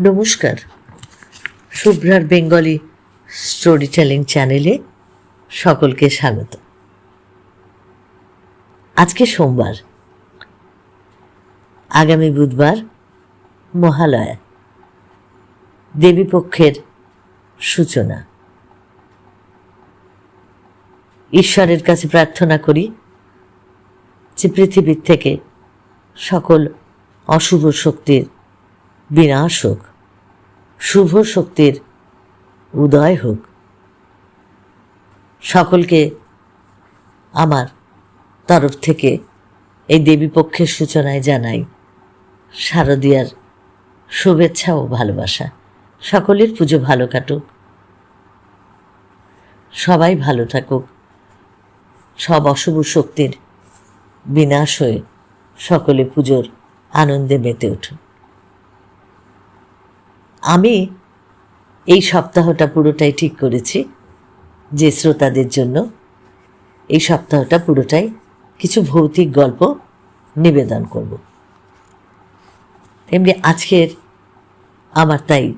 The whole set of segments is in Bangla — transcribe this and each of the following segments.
নমস্কার। শুভ্রার বেঙ্গলি স্টোরি টেলিং চ্যানেলে সকলকে স্বাগত। আজকে সোমবার, আগামী বুধবার মহালয়া, দেবীপক্ষের সূচনা। ঈশ্বরের কাছে প্রার্থনা করি যে পৃথিবীর থেকে সকল অশুভ শক্তির বিনাশ হোক শুভ শক্তির উদয় হোক। সকলকে আমার তরফ থেকে এই দেবীপক্ষের সূচনায় জানাই শারদীয়ার শুভেচ্ছা ও ভালোবাসা। সকলের পুজো ভালো কাটুক। সবাই ভালো থাকুক। সব অশুভ শক্তির বিনাশ হয়ে সকলে পুজোর আনন্দে মেতে উঠুন আমি এই সপ্তাহটা পুরোটাই ঠিক করেছি, যে শ্রোতাদের জন্য এই সপ্তাহটা পুরোটাই কিছু ভৌতিক গল্প নিবেদন করব। তেমনি আজকের আমার তাই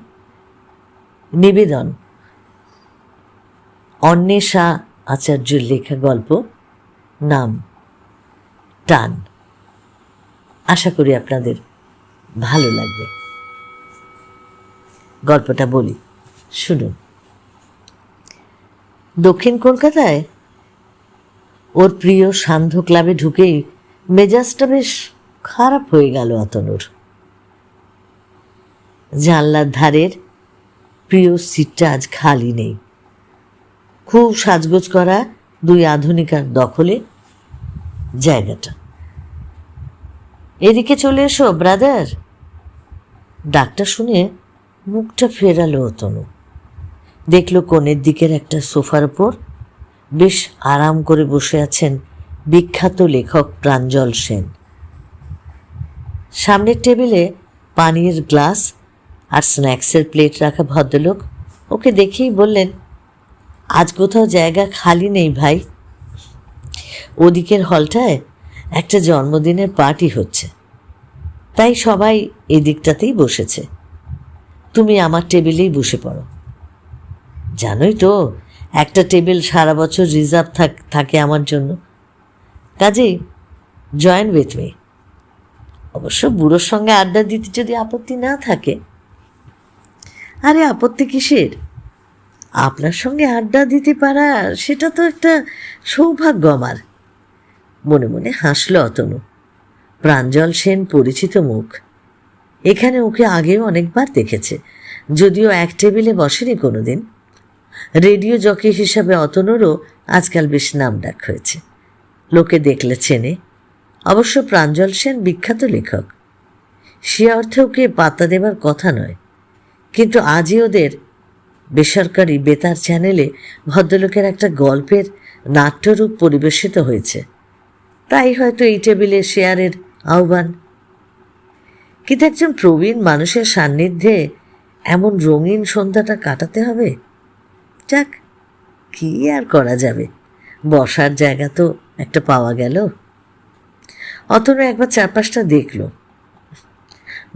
নিবেদন অন্বেষা আচার্যের লেখা গল্প নাম টান। আশা করি আপনাদের ভালো লাগবে। গল্পটা বলি। শুনুন। দক্ষিণ কলকাতায় ওর প্রিয় সান্ধ্য ক্লাবে ঢুকেই মেজাজটা বেশ খারাপ হয়ে গেল অতনুর জানলার ধারের প্রিয় সিটটা আজ খালি নেই। খুব সাজগোজ করা দুই আধুনিকার দখলে জায়গাটা। এদিকে চলে এসো, ব্রাদার। ডাকটা শুনে মুখটা ফেরালো অতনু। দেখল কোণের দিকের একটা সোফার ওপর বেশ আরাম করে বসে আছেন বিখ্যাত লেখক প্রাঞ্জল সেন। সামনের টেবিলে পানির গ্লাস আর স্ন্যাক্সের প্লেট রাখা ভদ্রলোক ওকে দেখেই বললেন, আজ কোথাও জায়গা খালি নেই ভাই। ওদিকের হলটায় একটা জন্মদিনের পার্টি হচ্ছে তাই সবাই এদিকটাতেই বসেছে। তুমি আমার টেবিলেই বসে পড়ো। জানোই তো, একটা টেবিল সারা বছর রিজার্ভ থাক, থাকে আমার জন্য। কাজেই জয়েন উইথ মি। অবশ্য বুড়োর সঙ্গে আড্ডা দিতে যদি আপত্তি না থাকে। আরে, আপত্তি কিসের? আপনার সঙ্গে আড্ডা দিতে পারা, সেটা তো একটা সৌভাগ্য আমার। মনে মনে হাসল অতনু। প্রাঞ্জল সেন পরিচিত মুখ। এখানে ওকে আগেও অনেকবার দেখেছে। যদিও এক টেবিলে বসেনি কোনোদিন। রেডিও জকি হিসাবে অতনুরও আজকাল বেশ নাম ডাক হয়েছে। লোকে দেখলে চেনে। অবশ্য প্রাঞ্জল সেন বিখ্যাত লেখক। সে অর্থে ওকে পাত্তা দেবার কথা নয়। কিন্তু আজই ওদের বেসরকারি বেতার চ্যানেলে ভদ্রলোকের একটা গল্পের নাট্যরূপ পরিবেশিত হয়েছে। তাই হয়তো এই টেবিলে শেয়ারের আহ্বান কিন্তু একজন প্রবীণ মানুষের সান্নিধ্যে এমন রঙিন সন্ধ্যাটা কাটাতে হবে? যাক, কি আর করা যাবে? বসার জায়গা তো একটা পাওয়া গেল। অতনু একবার চারপাশটা দেখল।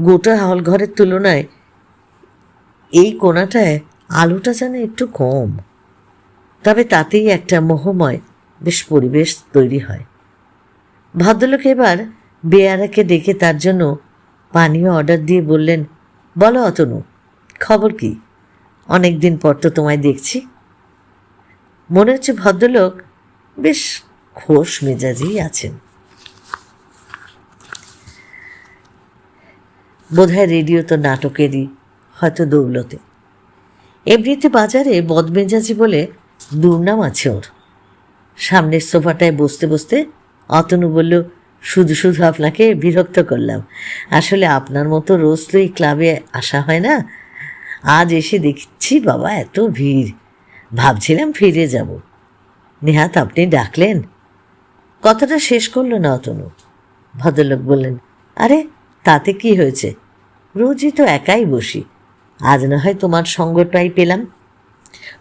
গোটা হল ঘরের তুলনায় এই কোনাটায় আলোটা যেন একটু কম। তবে তাতেই একটা মোহময় বেশ পরিবেশ তৈরি হয়। ভদ্রলোক এবার বেয়ারাকে ডেকে তার জন্য পানীয় অর্ডার দিয়ে বললেন, বলো অতনু, খবর কি? অনেক দিন পর তো তোমায় দেখছি। মনে হচ্ছে ভদ্রলোক বেশ খোশ মেজাজেই আছেন। বোধহয় রেডিও তো নাটকেরই, হয়তো দৌলতে। এমনিতে বাজারে বদমেজাজি বলে দুর্নাম আছে ওর। সামনের সোফাটায় বসতে বসতে অতনু বলল শুধু শুধু আপনাকে বিরক্ত করলাম। আসলে আপনার মতো রোজ তো এই ক্লাবে আসা হয় না। আজ এসে দেখছি বাবা, এত ভিড়। ভাবছিলাম ফিরে যাব। নেহাত আপনি ডাকলেন। কথাটা শেষ করল না অতনু। ভদ্রলোক বললেন, আরে, তাতে কি হয়েছে? রোজই তো একাই বসি। আজ না হয় তোমার সঙ্গটাই পেলাম।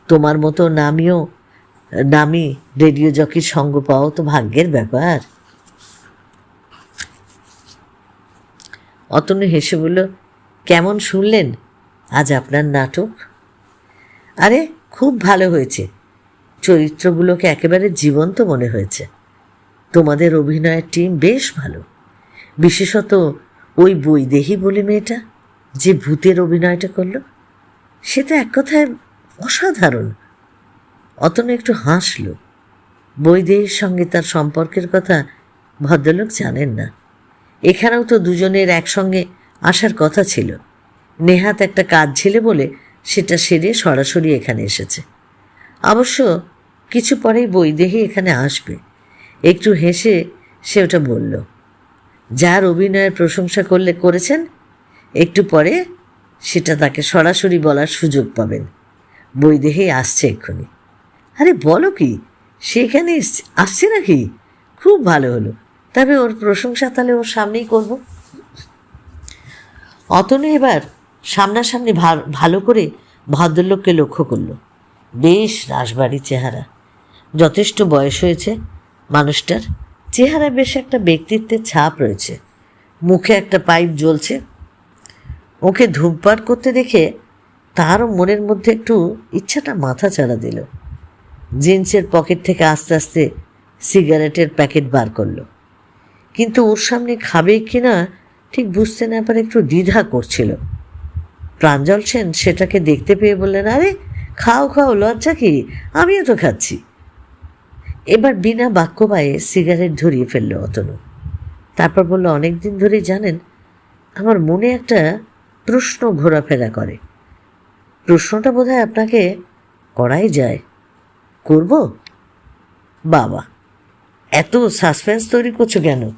তোমার মতো নামিও নামি রেডিও জকির সঙ্গ পাওয়া তো ভাগ্যের ব্যাপার। অতনু হেসে বলল, কেমন শুনলেন? আজ আপনার নাটক? আরে, খুব ভালো হয়েছে। চরিত্রগুলোকে একেবারে জীবন্ত মনে হয়েছে। তোমাদের অভিনয়ের টিম বেশ ভালো। বিশেষত ওই বৈদেহী বলে মেয়েটা, যে ভূতের অভিনয়টা করল, সে তো এক কথায় অসাধারণ। অতনু একটু হাসল। বৈদেহীর সঙ্গে তার সম্পর্কের কথা ভদ্রলোক জানেন না। এখানেও তো দুজনের একসঙ্গে আসার কথা ছিল। নেহাত একটা কাজ ছিল বলে সেটা সেরে সরাসরি এখানে এসেছে। অবশ্য কিছু পরেই বৈদেহী এখানে আসবে। একটু হেসে সে ওটা বলল, যার অভিনয়ের প্রশংসা করলে করেছেন, একটু পরে সেটা তাকে সরাসরি বলার সুযোগ পাবেন। বৈদেহী আসছে এক্ষুনি। আরে বলো কি, সে এখানে এসছে- আসছে নাকি? খুব ভালো হলো। তবে ওর প্রশংসা তাহলে ওর সামনেই করব। অতনু এবার সামনাসামনি ভালো করে ভদ্রলোককে লক্ষ্য করল। বেশ রাসবাড়ি চেহারা। যথেষ্ট বয়স হয়েছে মানুষটার। চেহারায় বেশ একটা ব্যক্তিত্বের ছাপ রয়েছে। মুখে একটা পাইপ জ্বলছে। ওকে ধূমপান করতে দেখে তারও মনের মধ্যে একটু ইচ্ছাটা মাথা চাড়া দিল। জিন্সের পকেট থেকে আস্তে আস্তে সিগারেটের প্যাকেট বার করল। কিন্তু ওর সামনে খাবে কি না ঠিক বুঝতে না পারে একটু দ্বিধা করছিল। প্রাঞ্জল সেন সেটাকে দেখতে পেয়ে বললেন, আরে, খাও খাও, লজ্জা কি? আমিও তো খাচ্ছি। এবার বিনা বাক্য বায়ে সিগারেট ধরিয়ে ফেলল অতনু। তারপর বলল অনেক দিন ধরেই জানেন, আমার মনে একটা প্রশ্ন ঘোরাফেরা করে। প্রশ্নটা বোধহয় আপনাকে করাই যায়। করব? বাবা, এত সাসপেন্স তৈরি করছ কেন?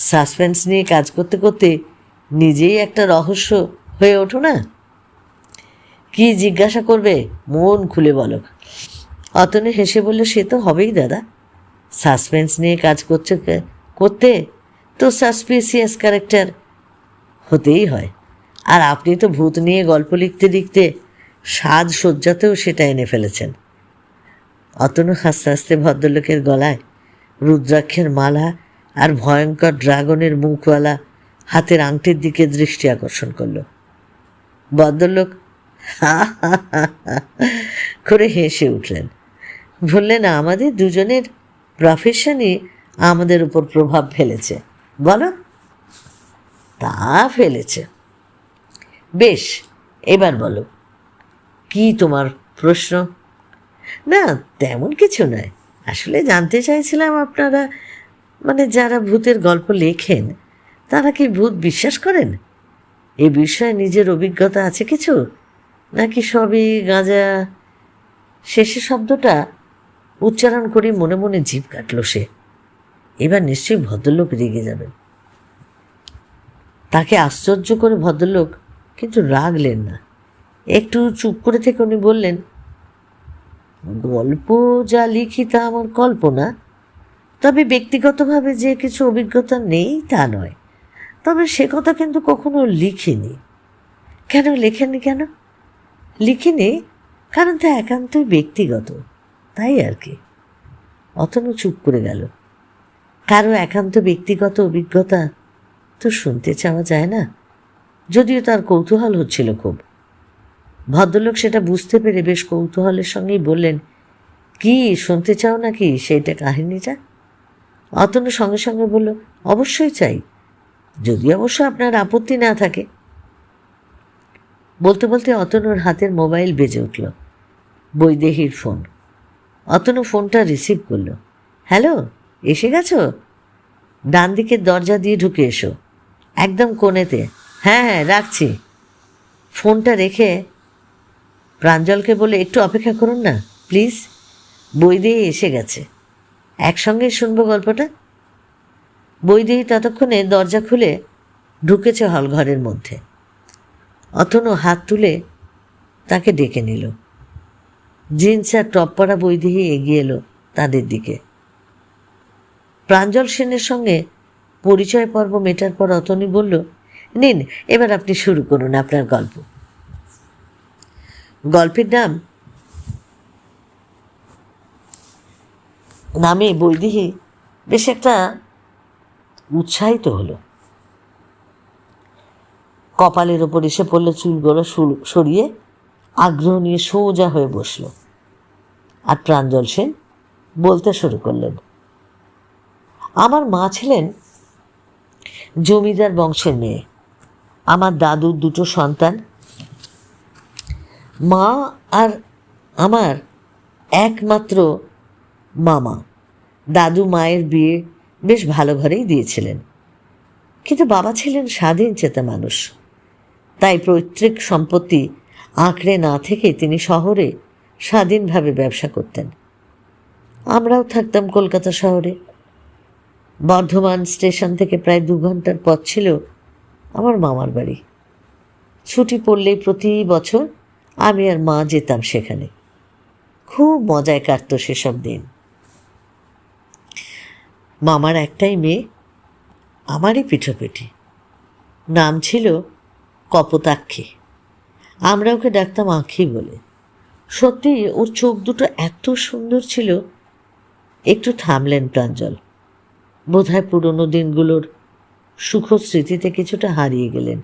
সাসপেন্স নিয়ে কাজ করতে করতে নিজেই একটা রহস্য হয়ে ওঠো না? কি জিজ্ঞাসা করবে? মন খুলে বলো। অতনে হেসে বলল, সে তো হবেই দাদা। সাসপেন্স নিয়ে কাজ করছে করতে তো সাসপিসিয়াস ক্যারেক্টার হতেই হয়। আর আপনি তো ভূত নিয়ে গল্প লিখতে লিখতে সাজ সজ্জাতেও সেটা এনে ফেলেছেন। অতনু হাসতে হাসতে ভদ্রলোকের গলায় রুদ্রাক্ষের মালা আর ভয়ঙ্কর ড্রাগনের মুখওয়ালা হাতের আংটির দিকে দৃষ্টি আকর্ষণ করল। ভদ্রলোক করে হেসে উঠলেন। বললেন, আমাদের দুজনের প্রফেশনই আমাদের উপর প্রভাব ফেলেছে। বলো? তা ফেলেছে। বেশ, এবার বলো, কি তোমার প্রশ্ন? না, তেমন কিছু নয়। আসলে জানতে চাইছিলাম আপনারা মানে যারা ভূতের গল্প লেখেন, তারা কি ভূত বিশ্বাস করেন? এ বিষয়ে নিজের অভিজ্ঞতা আছে কিছু? নাকি সবই গাঁজা? শেষে শব্দটা উচ্চারণ করে মনে মনে জিভ কাটলো সে। এবার নিশ্চয়ই ভদ্রলোক রেগে যাবেন। তাকে আশ্চর্য করে ভদ্রলোক কিন্তু রাগলেন না। একটু চুপ করে থেকে উনি বললেন, গল্প যা লিখি তা আমার কল্পনা। তবে ব্যক্তিগতভাবে যে কিছু অভিজ্ঞতা নেই তা নয়। তবে সে কথা কিন্তু কখনো লিখিনি। কেন লেখেনি কেন? লিখিনি কারণ তা একান্তই ব্যক্তিগত, তাই আর কি। অতনু চুপ করে গেল। কারও একান্ত ব্যক্তিগত অভিজ্ঞতা তো শুনতে চাওয়া যায় না। যদিও তার কৌতূহল হচ্ছিল খুব। ভদ্রলোক সেটা বুঝতে পেরে বেশ কৌতূহলের সঙ্গেই বললেন, কি, শুনতে চাও নাকি? সেইটা কাহিনীটা? অতনু সঙ্গে সঙ্গে বলল, অবশ্যই চাই। যদি অবশ্য আপনার আপত্তি না থাকে। বলতে বলতে অতনুর হাতের মোবাইল বেজে উঠল। বৈদেহীর ফোন। অতনু ফোনটা রিসিভ করল। হ্যালো, এসে গেছো? ডান দিকের দরজা দিয়ে ঢুকে এসো। একদম কোণেতে। হ্যাঁ হ্যাঁ রাখছি। ফোনটা রেখে প্রাঞ্জলকে বলে, একটু অপেক্ষা করুন না, প্লিজ। বৈদেহী এসে গেছে। একসঙ্গে শুনব গল্পটা? বৈদেহী ততক্ষণে দরজা খুলে ঢুকেছে হলঘরের মধ্যে। অতনু হাত তুলে তাকে ডেকে নিল। জিন্স আর টপ পরা বৈদেহী এগিয়ে এলো তাদের দিকে। প্রাঞ্জল সেনের সঙ্গে পরিচয় পর্ব মেটার পর অতনি বলল, নিন, এবার আপনি শুরু করুন আপনার গল্প। গল্পের নাম নামে বৈদেহী বেশ একটা উৎসাহিত হলো। কপালের ওপর এসে পড়লে চুলগুলো সরিয়ে, আগ্রহ নিয়ে সোজা হয়ে বসল। আর প্রাঞ্জল সেন বলতে শুরু করলেন, আমার মা ছিলেন জমিদার বংশের মেয়ে। আমার দাদুর দুটো সন্তান। মা আর আমার একমাত্র মামা, দাদু মায়ের বিয়ে বেশ ভালো ঘরেই দিয়েছিলেন। কিন্তু বাবা ছিলেন স্বাধীন চেতা মানুষ। তাই পৈতৃক সম্পত্তি আঁকড়ে না থেকে তিনি শহরে স্বাধীনভাবে ব্যবসা করতেন। আমরাও থাকতাম কলকাতা শহরে। বর্ধমান স্টেশন থেকে প্রায় দু ঘণ্টার পথ ছিল আমার মামার বাড়ি। ছুটি পড়লেই প্রতি বছর আমি আর মা যেতাম সেখানে। খুব মজায় কাটতো সেসব দিন। মামার একটাই মেয়ে, আমারই পিঠোপিঠি। নাম ছিল কপোতাক্ষী। আমরা ওকে ডাকতাম আঁখি বলে। সত্যি ওর চোখ দুটো এত সুন্দর ছিল, একটু থামলেন প্রাঞ্জল। বোধহয় পুরনো দিনগুলোর সুখ স্মৃতিতে কিছুটা হারিয়ে গেলেন।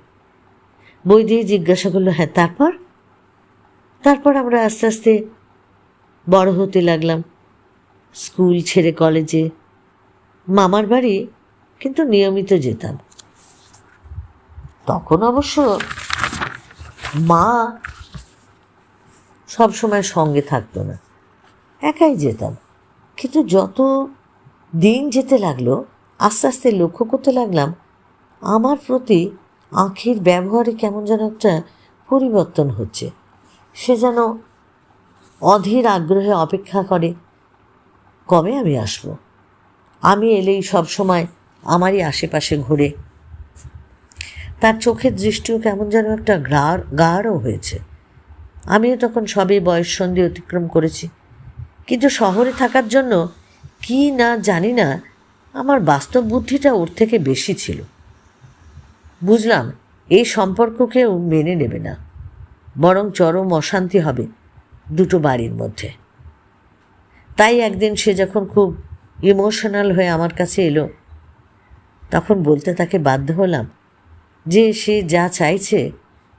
বই দিয়ে জিজ্ঞাসা করল হ্যাঁ তারপর? তারপর আমরা আস্তে আস্তে বড় হতে লাগলাম। স্কুল ছেড়ে কলেজে মামার বাড়ি কিন্তু নিয়মিত যেতাম। তখন অবশ্য মা সব সময় সঙ্গে থাকতো না। একাই যেতাম। কিন্তু যত দিন যেতে লাগল, আস্তে আস্তে লক্ষ্য করতে লাগলাম, আমার প্রতি আঁখির ব্যবহারে কেমন যেন একটা পরিবর্তন হচ্ছে। সে যেন অধীর আগ্রহে অপেক্ষা করে, কবে আমি আসব? আমি এলেই সব সময় আমারই আশেপাশে ঘুরে। তার চোখের দৃষ্টিও কেমন যেন একটা গাঢ় হয়েছে। আমিও তখন সবে বয়ঃসন্ধি অতিক্রম করেছি। কিন্তু শহরে থাকার জন্য কি না জানি না, আমার বাস্তব বুদ্ধিটা ওর থেকে বেশি ছিল। বুঝলাম, এই সম্পর্ককেও মেনে নেবে না। বরং চরম অশান্তি হবে দুটো বাড়ির মধ্যে। তাই একদিন সে যখন খুব ইমোশনাল হয়ে আমার কাছে এলো। তখন বলতে তাকে বাধ্য হলাম যে সে যা চাইছে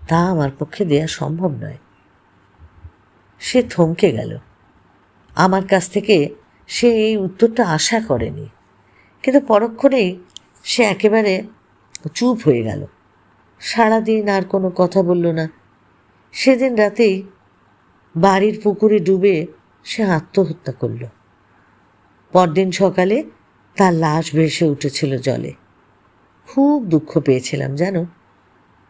তা আমার পক্ষে দেয়া সম্ভব নয়। সে থমকে গেল। আমার কাছ থেকে সে এই উত্তরটা আশা করেনি, কিন্তু পরক্ষণেই সে একেবারে চুপ হয়ে গেল। সারাদিন আর কোনো কথা বলল না। সেদিন রাতেই বাড়ির পুকুরে ডুবে সে আত্মহত্যা করল। পরদিন সকালে তার লাশ ভেসে উঠেছিল জলে। খুব দুঃখ পেয়েছিলাম, জানো?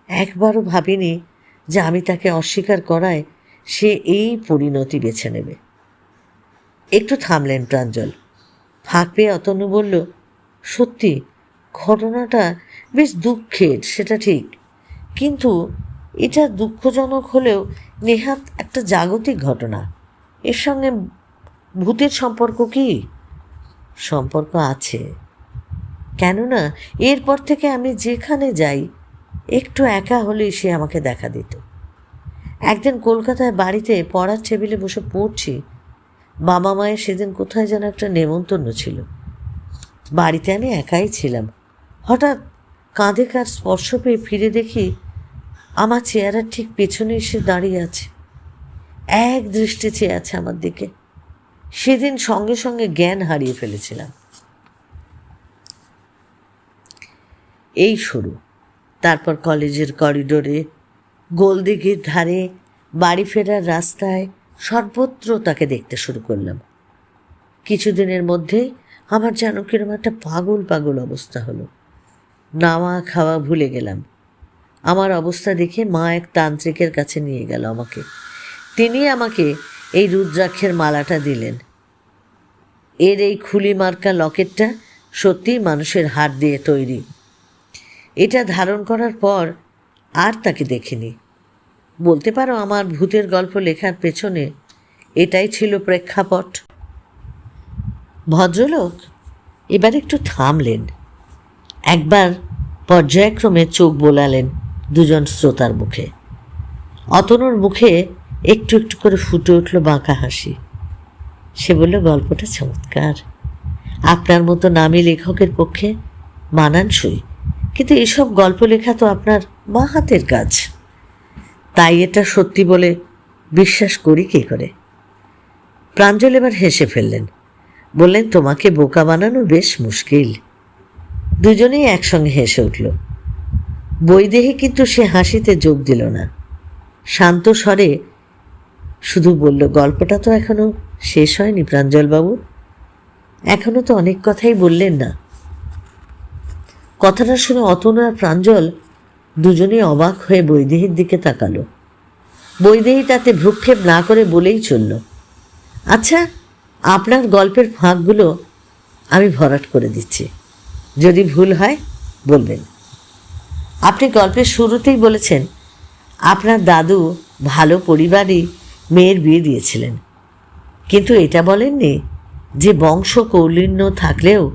একবারও ভাবিনি যে আমি তাকে অস্বীকার করায় সে এই পরিণতি বেছে নেবে। একটু থামলেন প্রাঞ্জল। ফাঁক পেয়ে অতনু বলল, সত্যি, ঘটনাটা বেশ দুঃখের, সেটা ঠিক। কিন্তু এটা দুঃখজনক হলেও নেহাত একটা জাগতিক ঘটনা। এর সঙ্গে ভূতের সম্পর্ক কি? সম্পর্ক আছে। কেননা, এরপর থেকে আমি যেখানে যাই, একটু একা হলেই সে আমাকে দেখা দিত। একদিন কলকাতায় বাড়িতে পড়ার টেবিলে বসে পড়ছি। বাবা মায়ের সেদিন কোথায় যেন একটা নেমন্তন্ন ছিল। বাড়িতে আমি একাই ছিলাম। হঠাৎ কাঁধে কার স্পর্শ পেয়ে ফিরে দেখি আমার চেয়ারের ঠিক পেছনে এসে দাঁড়িয়ে আছে। এক দৃষ্টি চেয়ে আছে আমার দিকে। সেদিন সঙ্গে সঙ্গে জ্ঞান হারিয়ে ফেলেছিলাম। এই শুরু। তারপর কলেজের করিডোরে, গোলদিঘির ধারে, বাড়ি ফেরার রাস্তায় সর্বত্র তাকে দেখতে শুরু করলাম। কিছুদিনের মধ্যেই আমার যেন কিরম একটা পাগল পাগল অবস্থা হলো। নাওয়া খাওয়া ভুলে গেলাম। আমার অবস্থা দেখে মা এক তান্ত্রিকের কাছে নিয়ে গেল আমাকে। তিনি আমাকে এই রুদ্রাক্ষের মালাটা দিলেন। এর এই খুলি মার্কা লকেটটা সত্যিই মানুষের হাত দিয়ে তৈরি। এটা ধারণ করার পর আর তাকে দেখিনি। বলতে পারো আমার ভূতের গল্প লেখার পেছনে এটাই ছিল প্রেক্ষাপট। ভদ্রলোক এবার একটু থামলেন। একবার পর্যায়ক্রমে চোখ বোলালেন দুজন শ্রোতার মুখে। অতনুর মুখে একটু একটু করে ফুটে উঠল বাঁকা হাসি। সে বলল, গল্পটা চমৎকার। আপনার মতো নামী লেখকের পক্ষে মানানসই। কিন্তু এসব গল্প লেখা তো আপনার বা হাতের কাজ। তাই এটা সত্যি বলে বিশ্বাস করি কী করে? প্রাঞ্জল এবার হেসে ফেললেন। বললেন, তোমাকে বোকা বানানো বেশ মুশকিল। দুজনেই একসঙ্গে হেসে উঠল। বৈদেহী কিন্তু সে হাসিতে যোগ দিল না। শান্ত স্বরে শুধু বলল, গল্পটা তো এখনও শেষ হয়নি প্রাঞ্জলবাবু। এখনও তো অনেক কথাই বললেন না। কথাটা শুনে অতনু আর প্রাঞ্জল দুজনেই অবাক হয়ে বৈদেহীর দিকে তাকালো। বৈদেহী তাতে ভ্রুক্ষেপ না করে বলেই চলল আচ্ছা আপনার গল্পের ফাঁকগুলো আমি ভরাট করে দিচ্ছি। যদি ভুল হয়, বলবেন। আপনি গল্পের শুরুতেই বলেছেন, আপনার দাদু ভালো পরিবারই মেয়ের বিয়ে দিয়েছিলেন। কিন্তু এটা বলেননি যে বংশ কৌলিন্য থাকলেও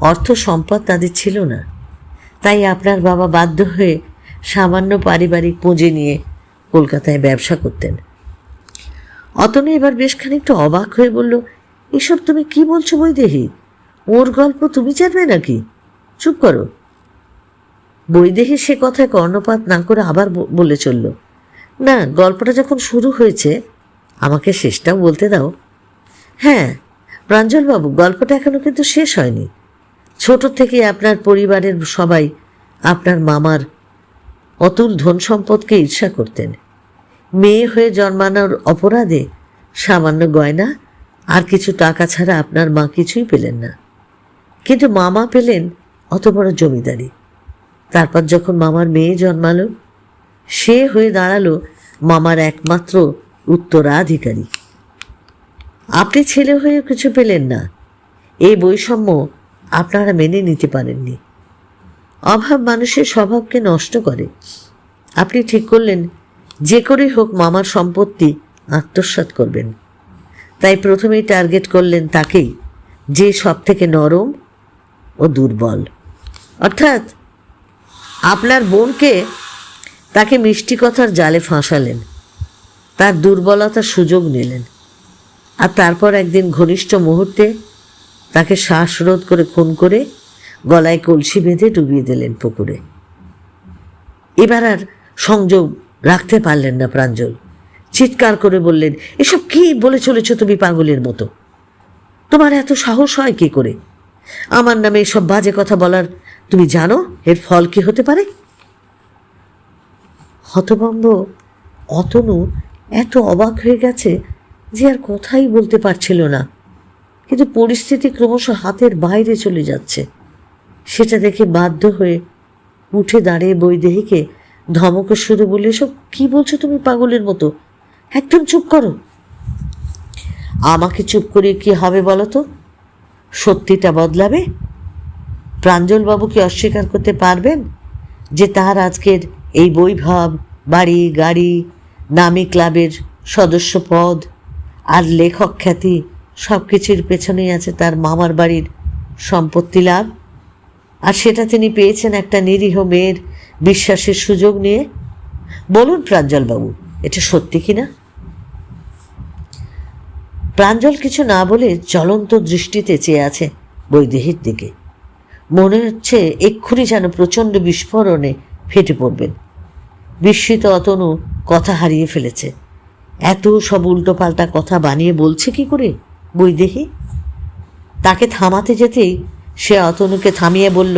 অর্থ সম্পদ তাদের ছিল না। তাই আপনার বাবা বাধ্য হয়ে সামান্য পারিবারিক পুঁজি নিয়ে কলকাতায় ব্যবসা করতেন। অতনু এবার বেশ খানিকটা অবাক হয়ে বলল, এসব তুমি কি বলছো বৈদেহী? ওর গল্প তুমি জানবে নাকি? চুপ করো। বৈদেহী সে কথায় কর্ণপাত না করে আবার বলে চলল না, গল্পটা যখন শুরু হয়েছে, আমাকে শেষটাও বলতে দাও। হ্যাঁ প্রাঞ্জলবাবু, গল্পটা এখনও কিন্তু শেষ হয়নি। ছোট থেকে আপনার পরিবারের সবাই আপনার মামার অতুল ধন সম্পদকে ঈর্ষা করতেন। মেয়ে হয়ে জন্মানোর অপরাধে সামান্য গয়না আর কিছু টাকা ছাড়া আপনার মা কিছুই পেলেন না। কিন্তু মামা পেলেন অত বড় জমিদারি। তারপর যখন মামার মেয়ে জন্মালো সে হয়ে দাঁড়াল মামার একমাত্র উত্তরাধিকারী। আপনি ছেলে হয়েও কিছু পেলেন না। এই বৈষম্য আপনারা মেনে নিতে পারেননি। অভাব মানুষের স্বভাবকে নষ্ট করে। আপনি ঠিক করলেন, যে করেই হোক মামার সম্পত্তি আত্মসাৎ করবেন। তাই প্রথমেই টার্গেট করলেন তাকেই, যে সব থেকে নরম ও দুর্বল। অর্থাৎ আপনার বোনকে তাকে মিষ্টি কথার জালে ফাঁসালেন। তার দুর্বলতার সুযোগ নিলেন। আর তারপর একদিন ঘনিষ্ঠ মুহূর্তে তাকে শ্বাসরোধ করে খুন করে গলায় কলসি বেঁধে ডুবিয়ে দিলেন পুকুরে। এবার আর সংযোগ রাখতে পারলেন না প্রাঞ্জল। চিৎকার করে বললেন, এসব কি বলে চলেছ তুমি পাগলের মতো? তোমার এত সাহস হয় কি করে? আমার নামে এসব বাজে কথা বলার তুমি জানো এর ফল কি হতে পারে? হতভম্ব অতনু এত অবাক হয়ে গেছে যে আর কথাই বলতে পারছিল না। কিন্তু পরিস্থিতি ক্রমশ হাতের বাইরে চলে যাচ্ছে। সেটা দেখে বাধ্য হয়ে উঠে দাঁড়িয়ে বৈদেহীকে ধমকের সুরে বলে এসব কি বলছো তুমি পাগলের মতো? একদম চুপ করো। আমাকে চুপ করিয়ে কি হবে বলো তো? সত্যিটা বদলাবে? প্রাঞ্জলবাবু কি অস্বীকার করতে পারবেন যে তার আজকের এই বৈভব, বাড়ি, গাড়ি, নামী ক্লাবের সদস্য পদ আর লেখক খ্যাতি সব কিছুর পেছনেই আছে তার মামার বাড়ির সম্পত্তি লাভ। আর সেটা তিনি পেয়েছেন একটা নিরীহ মেয়ের বিশ্বাসের সুযোগ নিয়ে। বলুন প্রাঞ্জলবাবু, এটা সত্যি কি না প্রাঞ্জল কিছু না বলে জ্বলন্ত দৃষ্টিতে চেয়ে আছে বৈদেহীর দিকে। মনে হচ্ছে এক্ষুনি যেন প্রচণ্ড বিস্ফোরণে ফেটে পড়বেন বিস্মিত অতনু কথা হারিয়ে ফেলেছে। এত সব উল্টোপাল্টা কথা বানিয়ে বলছে কি করে বৈদেহী? তাকে থামাতে যেতেই সে অতনুকে থামিয়ে বলল,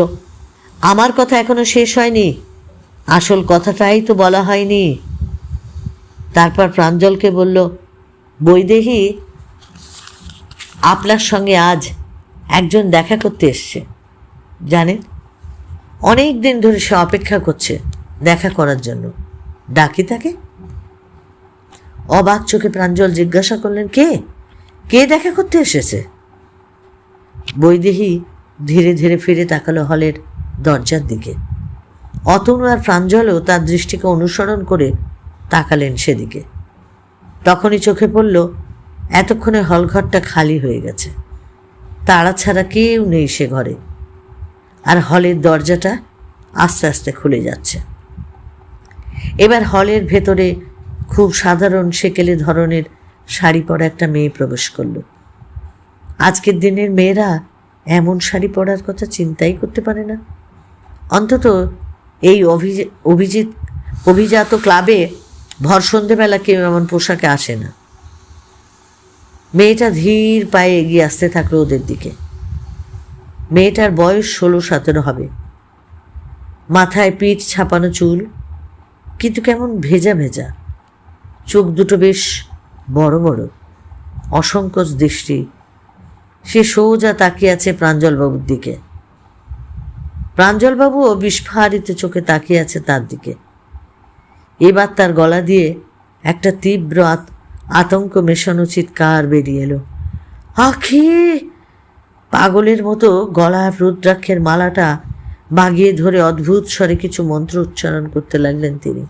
আমার কথা এখনও শেষ হয়নি। আসল কথাটাই তো বলা হয়নি। তারপর প্রাঞ্জলকে বলল, বৈদেহী, আপনার সঙ্গে আজ একজন দেখা করতে এসছে। জানেন অনেক দিন ধরে সে অপেক্ষা করছে দেখা করার জন্য। ডাকি তাকে। অবাক চোখে প্রাঞ্জল জিজ্ঞাসা করলেন, কে? কে দেখা করতে এসেছে? বৈদেহী ধীরে ধীরে ফিরে তাকালো হলের দরজার দিকে। অতনু আর প্রাঞ্জলও তার দৃষ্টিকে অনুসরণ করে তাকালেন সেদিকে। তখনই চোখে পড়ল, এতক্ষণে হলঘরটা খালি হয়ে গেছে। তারা ছাড়া কেউ নেই সে ঘরে। আর হলের দরজাটা আস্তে আস্তে খুলে যাচ্ছে। এবার হলের ভেতরে খুব সাধারণ সেকেলে ধরনের শাড়ি পরা একটা মেয়ে প্রবেশ করল। আজকের দিনের মেয়েরা এমন শাড়ি পরার কথা চিন্তাই করতে পারে না। অন্তত এই অভিজি, অভিজিৎ, অভিজাত ক্লাবে ভর সন্ধেবেলা কেউ এমন পোশাকে আসে না। মেয়েটা ধীর পায়ে এগিয়ে আসতে থাকল ওদের দিকে। মেয়েটার বয়স ষোলো সতেরো হবে। মাথায় পিঠ ছাপানো চুল, কিন্তু কেমন ভেজা ভেজা। চোখ দুটো বেশ বড় বড়। অসংকোচ দৃষ্টি। সে সোজা তাকিয়ে আছে প্রাঞ্জলবাবুর দিকে। প্রাঞ্জলবাবুও বিস্ফারিত চোখে তাকিয়ে আছে তার দিকে। এবার তার গলা দিয়ে একটা তীব্র আতঙ্ক মেশানো চিৎকার বেরিয়ে এলো। আখি! পাগলের মতো গলায় রুদ্রাক্ষের মালাটা বাগিয়ে ধরে অদ্ভুত স্বরে কিছু মন্ত্র উচ্চারণ করতে লাগলেন তিনি।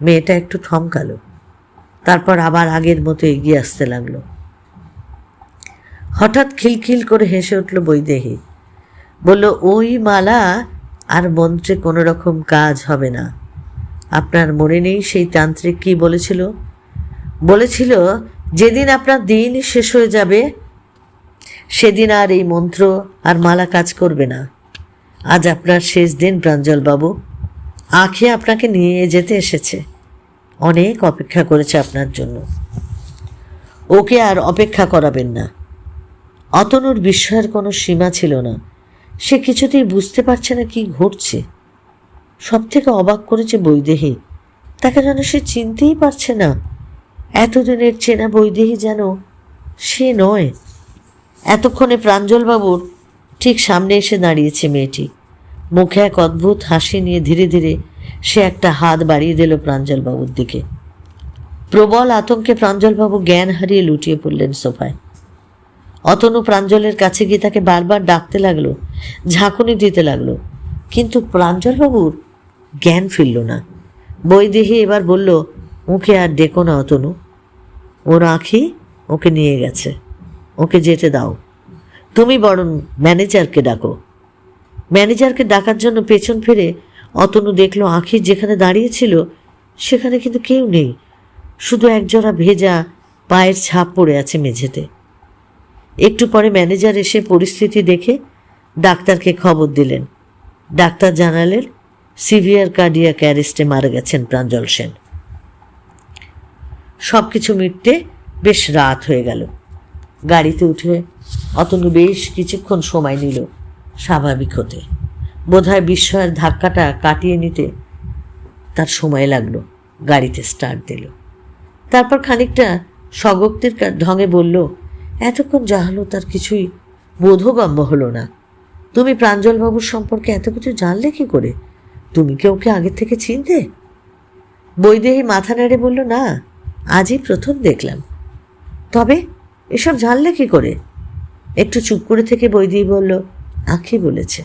মেয়েটা একটু থমকালো, তারপর আবার আগের মতো এগিয়ে আসতে লাগল। হঠাৎ খিলখিল করে হেসে উঠল বৈদেহী, বলল, ওই মালা আর মন্ত্রে কোনো রকম কাজ হবে না। আপনার মনে নেই সেই তান্ত্রিক কি বলেছিল? বলেছিল, যেদিন আপনার দিন শেষ হয়ে যাবে সেদিন আর এই মন্ত্র আর মালা কাজ করবে না। আজ আপনার শেষ দিন, প্রাঞ্জলবাবু। আঁখে আপনাকে নিয়ে যেতে এসেছে। অনেক অপেক্ষা করেছে আপনার জন্য। ওকে আর অপেক্ষা করাবেন না। অতনুর বিস্ময়ের কোনো সীমা ছিল না। সে কিছুতেই বুঝতে পারছে না কি ঘটছে। সব থেকে অবাক করেছে বৈদেহী। তাকে যেন সে চিনতেই পারছে না। এতদিনের চেনা বৈদেহী যেন সে নয়। এতক্ষণে প্রাঞ্জলবাবুর ঠিক সামনে এসে দাঁড়িয়েছে মেয়েটি। মুখে এক অদ্ভুত হাসি নিয়ে ধীরে ধীরে সে একটা হাত বাড়িয়ে দিল প্রাঞ্জলবাবুর দিকে। প্রবল আতঙ্কে প্রাঞ্জলবাবু জ্ঞান হারিয়ে লুটিয়ে পড়লেন সোফায়। অতনু প্রাঞ্জলের কাছে গিয়ে তাকে বারবার ডাকতে লাগল, ঝাঁকুনি দিতে লাগল। কিন্তু প্রাঞ্জলবাবুর জ্ঞান ফিরল না। বই বৈদেহী এবার বলল, ওকে আর ডেকো না অতনু। ওর আঁখি ওকে নিয়ে গেছে। ওকে যেতে দাও। তুমি বরং ম্যানেজারকে ডাকো। ম্যানেজারকে ডাকার জন্য পেছন ফিরে অতনু দেখল আঁখি যেখানে দাঁড়িয়েছিল সেখানে কিন্তু কেউ নেই। শুধু একজোড়া ভেজা পায়ের ছাপ পড়ে আছে মেঝেতে। একটু পরে ম্যানেজার এসে পরিস্থিতি দেখে ডাক্তারকে খবর দিলেন। ডাক্তার জানালেন, সিভিয়ার কার্ডিয়াক অ্যারেস্টে মারা গেছেন প্রাঞ্জল সেন। সব কিছু মিটতে বেশ রাত হয়ে গেল। গাড়িতে উঠে অতনু বেশ কিছুক্ষণ সময় নিল স্বাভাবিক হতে। বোধহয় বিস্ময়ের ধাক্কাটা কাটিয়ে নিতে তার সময় লাগল, গাড়িতে স্টার্ট দিল। তারপর খানিকটা স্বগক্তির ঢঙে বলল, এতক্ষণ যা হলো তার কিছুই বোধগম্য হলো না। তুমি প্রাঞ্জলবাবুর সম্পর্কে এত কিছু জানলে কি করে? তুমি কি ওকে আগে থেকে চিনতে? বৈদেহী মাথা নেড়ে বলল, না, আজই প্রথম দেখলাম। তবে এসব জানলে কি করে? একটু চুপ করে থেকে বৈদেহী বলল, আখি বলেছে।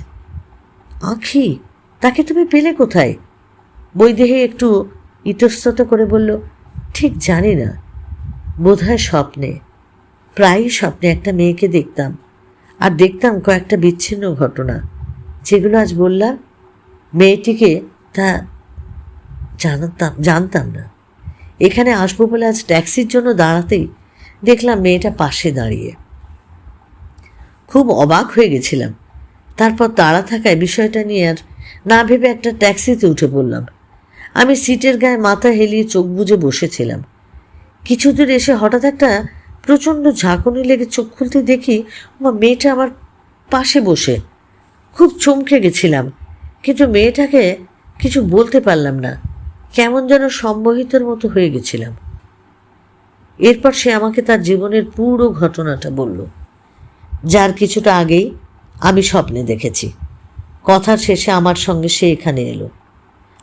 আখি? তাকে তুমি পেলে কোথায়? বৈদেহী একটু ইতস্তত করে বলল, ঠিক জানি না। বোধহয় স্বপ্নে। প্রায়ই স্বপ্নে একটা মেয়েকে দেখতাম। আর দেখতাম কয়েকটা বিচ্ছিন্ন ঘটনা। যেগুলো আজ বললাম, মেয়েটিকে তা জানতাম জানতাম না। এখানে আসব বলে আজ ট্যাক্সির জন্য দাঁড়াতেই দেখলাম মেয়েটা পাশে দাঁড়িয়ে। খুব অবাক হয়ে গেছিলাম। তারপর তাড়া থাকায় বিষয়টা নিয়ে আর না ভেবে একটা ট্যাক্সিতে উঠে পড়লাম। আমি সিটের গায়ে মাথা হেলিয়ে চোখ বুজে বসেছিলাম। কিছু দূর এসে হঠাৎ একটা প্রচণ্ড ঝাঁকুনি লেগে চোখ খুলতে দেখি আমার মেয়েটা আমার পাশে বসে। খুব চমকে গেছিলাম, কিন্তু মেয়েটাকে কিছু বলতে পারলাম না। কেমন যেন সম্মোহিতর মতো হয়ে গেছিলাম। এরপর সে আমাকে তার জীবনের পুরো ঘটনাটা বলল। যার কিছুটা আগেই আমি স্বপ্নে দেখেছি। কথার শেষে আমার সঙ্গে সে এখানে এলো।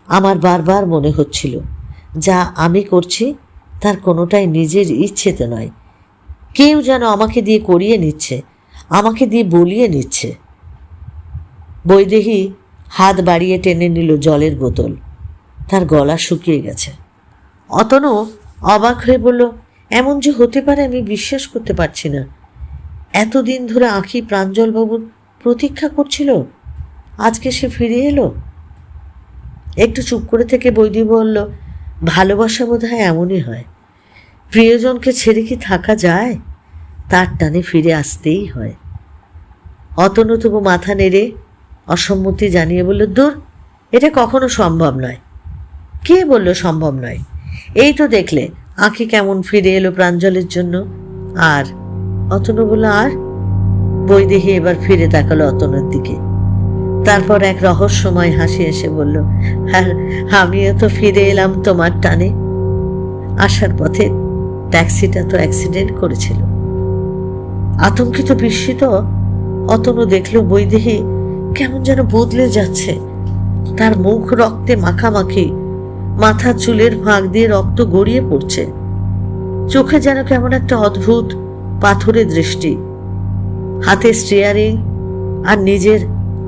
আমার বারবার মনে হচ্ছিল, যা আমি করছি তার কোনোটাই নিজের ইচ্ছেতে নয়। কেউ যেন আমাকে দিয়ে করিয়ে নিচ্ছে, আমাকে দিয়ে বলিয়ে নিচ্ছে। বৈদেহী হাত বাড়িয়ে টেনে নিল জলের বোতল। তার গলা শুকিয়ে গেছে। অতনু অবাক হয়ে বলল এমন যে হতে পারে আমি বিশ্বাস করতে পারছি না। এতদিন ধরে আঁখি প্রাঞ্জলবাবুর প্রতীক্ষা করছিল। আজকে সে ফিরে এলো। একটু চুপ করে থেকে বৈদি বলল, ভালোবাসা বোধ হয় এমনই হয়। প্রিয়জনকে ছেড়ে কি থাকা যায়? তার টানে ফিরে আসতেই হয়। অতনু তবু মাথা নেড়ে অসম্মতি জানিয়ে বলল, দূর, এটা কখনো সম্ভব নয়। কে বলল সম্ভব নয়? এই তো দেখলে আঁখি কেমন ফিরে এলো প্রাঞ্জলের জন্য? আর, অতনু বলল, আর? বৈদেহী এবার ফিরে তাকালো অতনুর দিকে। তারপর এক রহস্যময় হাসি এসে বলল হ্যাঁ আমিও তো ফিরে এলাম তোমার টানে। আসার পথে ট্যাক্সিটা তো অ্যাক্সিডেন্ট করেছিল। আতঙ্কিত বিস্মিত অতনু দেখল বৈদেহী কেমন যেন বদলে যাচ্ছে। তার মুখ রক্তে মাখামাখি মাথা চুলের ফাঁক দিয়ে রক্ত গড়িয়ে পড়ছে। চোখে যেন কেমন একটা অদ্ভুত পাথরে দৃষ্টি। হাতে স্টিয়ারিং আর নিজের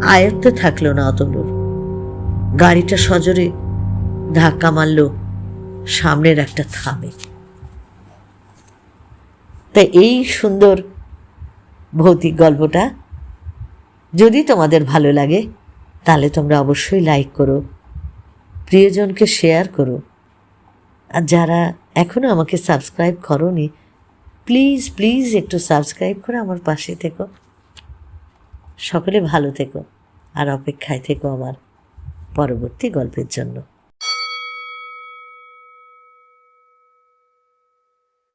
আয়ত্তে থাকল না অতনুর। গাড়িটা সজোরে ধাক্কা মারল সামনের একটা থামে। তাই এই সুন্দর ভৌতিক গল্পটা যদি তোমাদের ভালো লাগে, তাহলে তোমরা অবশ্যই লাইক করো। প্রিয়জনকে শেয়ার করো। আর যারা এখনও আমাকে সাবস্ক্রাইব করনি, প্লিজ প্লিজ একটু সাবস্ক্রাইব করে আমার পাশে থেকো। সকলে ভালো থেকো আর অপেক্ষায় থেকো আমার পরবর্তী গল্পের জন্য।